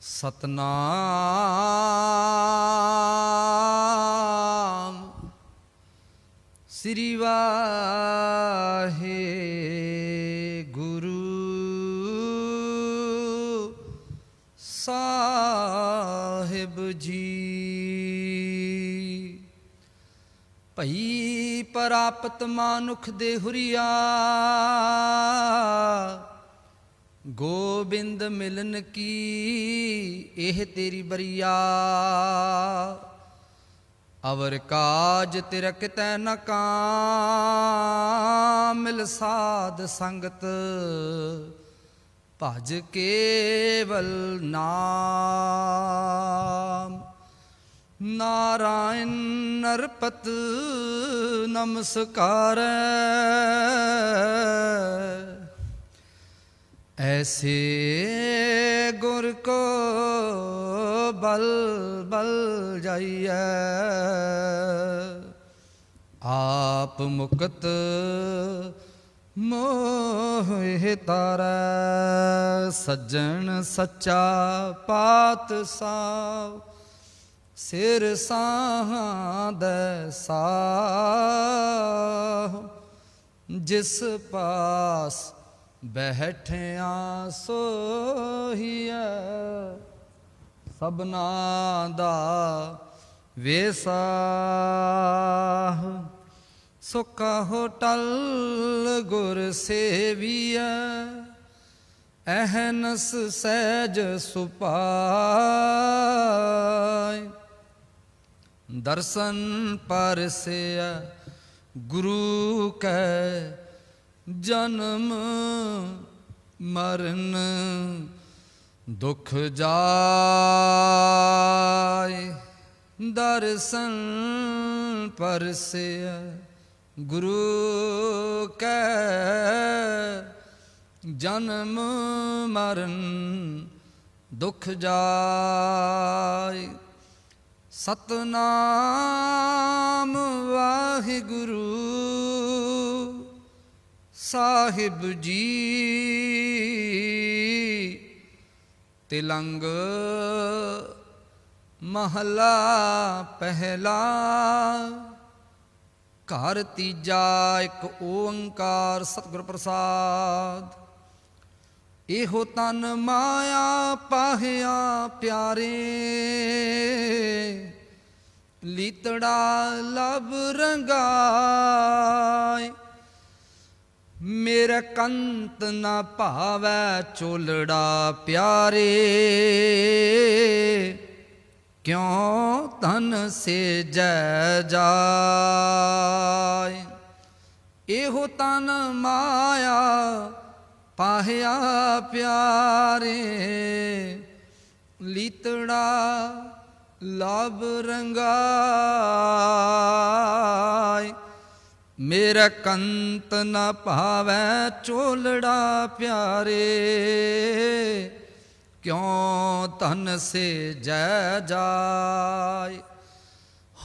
ਸਤਨਾਮ ਸ੍ਰੀ ਵਾਹੇ ਗੁਰੂ ਸਾਹਿਬ ਜੀ। ਭਈ ਪ੍ਰਾਪਤ ਮਾਨੁਖ ਦੇ ਹੁਰੀਆ ਗੋਬਿੰਦ ਮਿਲਨ ਕੀ, ਇਹ ਤੇਰੀ ਬਰੀਆ। ਅਵਰ ਕਾਜ ਤਿਰ ਕਿਤੈ ਨ ਕਾਮਿਲ ਸਾਧ ਸੰਗਤ, ਭਜ ਕੇਵਲ ਨਾਮ। ਨਾਰਾਇਣ ਨਰਪਤ ਨਮਸਕਾਰ। ਐਸੇ ਗੁਰ ਕੋ ਬਲ ਬਲ ਜਾਈਐ। ਆਪ ਮੁਕਤ ਮੋਹ ਤਾਰੈ। ਸੱਜਣ ਸੱਚਾ ਪਾਤ ਸਾਵ। ਸਿਰ ਸਾਹਦੈ ਸਾਹ। ਜਿਸ ਪਾਸ ਬੈਠਿਆ ਸੋਹੀਐ, ਸਭਨਾ ਦਾ ਵੇਸਾਹ। ਸੁਖਾ ਹੋਟਲ ਗੁਰ ਸੇਵੀਐ, ਅਹਨਸ ਸਹਿਜ ਸੁਪਾਇ ਦਰਸ਼ਨ ਪਰਸਿਆ ਗੁਰੂ ਕੈ ਜਨਮ ਮਰਨ ਦੁਖ ਜਾਏ। ਦਰਸ਼ਨ ਪਰਸਿਆ ਗੁਰੂ ਕੈ ਜਨਮ ਮਰਨ ਦੁਖ ਜਾਏ। ਸਤਨਾਮ ਵਾਹਿਗੁਰੂ। ਸਾਹਿਬ ਜੀ, ਤਿਲੰਗ ਮਹਲਾ ਪਹਿਲਾ, ਘਰ ਤੀਜਾ ਇੱਕ ਓੰਕਾਰ ਸਤਿਗੁਰ ਪ੍ਰਸਾਦ। ਇਹੋ ਤਨ ਮਾਇਆ ਪਾਹਿਆ ਪਿਆਰੇ, ਲੀਤੜਾ ਲਬ ਰੰਗਾਏ। ਮੇਰਾ ਕੰਤ ਨਾ ਭਾਵੈ ਚੋਲੜਾ ਪਿਆਰੇ। ਕਿਉ ਤਨ ਸੇ ਜੈ ਜਾਏ? ਇਹੋ ਤਨ ਮਾਇਆ ਪਾਹਿਆ ਪਿਆਰੇ। ਲੀਤੜਾ ਲਬ ਰੰਗਾ ਮੇਰਾ ਕੰਤ ਨ ਭਾਵੈ ਚੋਲੜਾ ਪਿਆਰੇ, ਕਿਉ ਤਨ ਸੇ ਜੈ ਜਾਏ?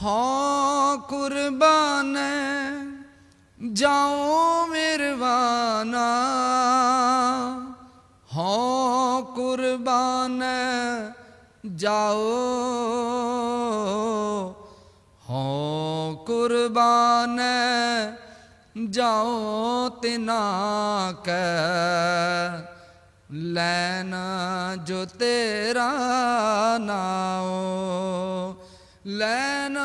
ਹਾਂ ਕੁਰਬਾਨ ਜਾਉ ਮਿਰਵਾਨਾ। ਹਾਂ ਕੁਰਬਾਨ ਜਾਓ ਹੋ ਕੁਰਬਾਨ ਜਾਓ ਤਿਨਾ ਕੈ ਲੈਨ ਜੋ ਤੇਰਾ ਨਾਉ ਲੈਨ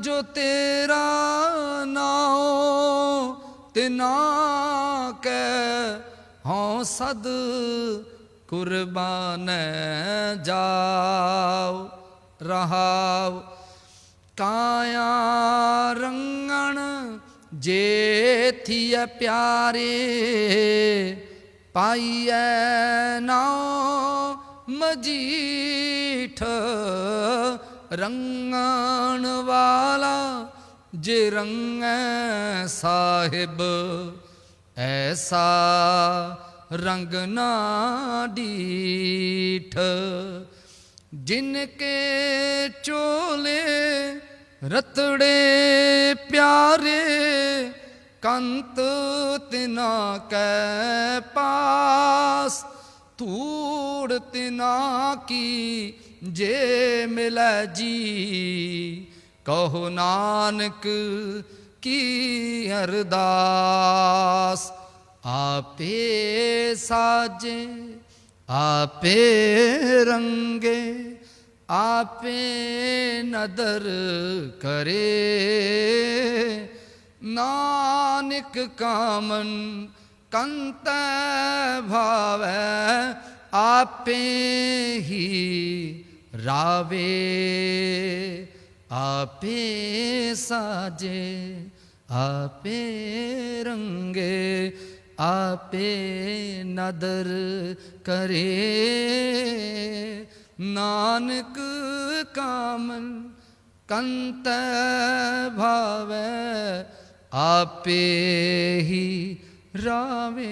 ਜੋ ਤੇਰਾ ਨਾਉ ਤਿਨਾ ਕੈ ਹਉ ਸਦ ਕੁਰਬਾਨ ਜਾਉ ਰਹਾਉ ਕਾਇਆ ਰੰਗਣ ਜੇਥੀਐ ਪਿਆਰੇ, ਪਾਈਐ ਨਾਉ ਮਜੀਠ। ਰੰਗਣ ਵਾਲਾ ਜੇ ਰੰਗੈ ਸਾਹਿਬ, ਐਸਾ ਰੰਗ ਨਾ ਡੀਠ। ਜਿਨ ਕੇ ਚੋਲੇ ਰਤੜੇ ਪਿਆਰੇ, ਕੰਤ ਤਿਨਾ ਕੈ ਪਾਸ, ਧੂੜ ਤਿਨਾ ਕੀ ਜੇ ਮਿਲੈ ਜੀ। ਕਹੋ ਨਾਨਕ ਕੀ ਅਰਦਾਸ, ਆਪੇ ਸਾਜੇ, ਆਪੇ ਰੰਗੇ। ਆਪੇ ਨਦਰ ਕਰੇ। ਨਾਨਕ ਕਾਮਨ ਕੰਤ ਭਾਵੈ, ਆਪੇ ਹੀ ਰਾਵੇ। ਆਪੇ ਸਾਜੇ, ਆਪੇ ਰੰਗੇ, ਆਪੇ ਨਦਰ ਕਰੇ। ਨਾਨਕ ਕਾਮਨ ਕੰਤ ਭਾਵੇ, ਆਪੇ ਹੀ ਰਾਵੇ।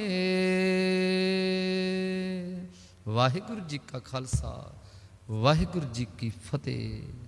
ਵਾਹਿਗੁਰੂ ਜੀ ਕਾ ਖਾਲਸਾ, ਵਾਹਿਗੁਰੂ ਜੀ ਕੀ ਫਤਿਹ।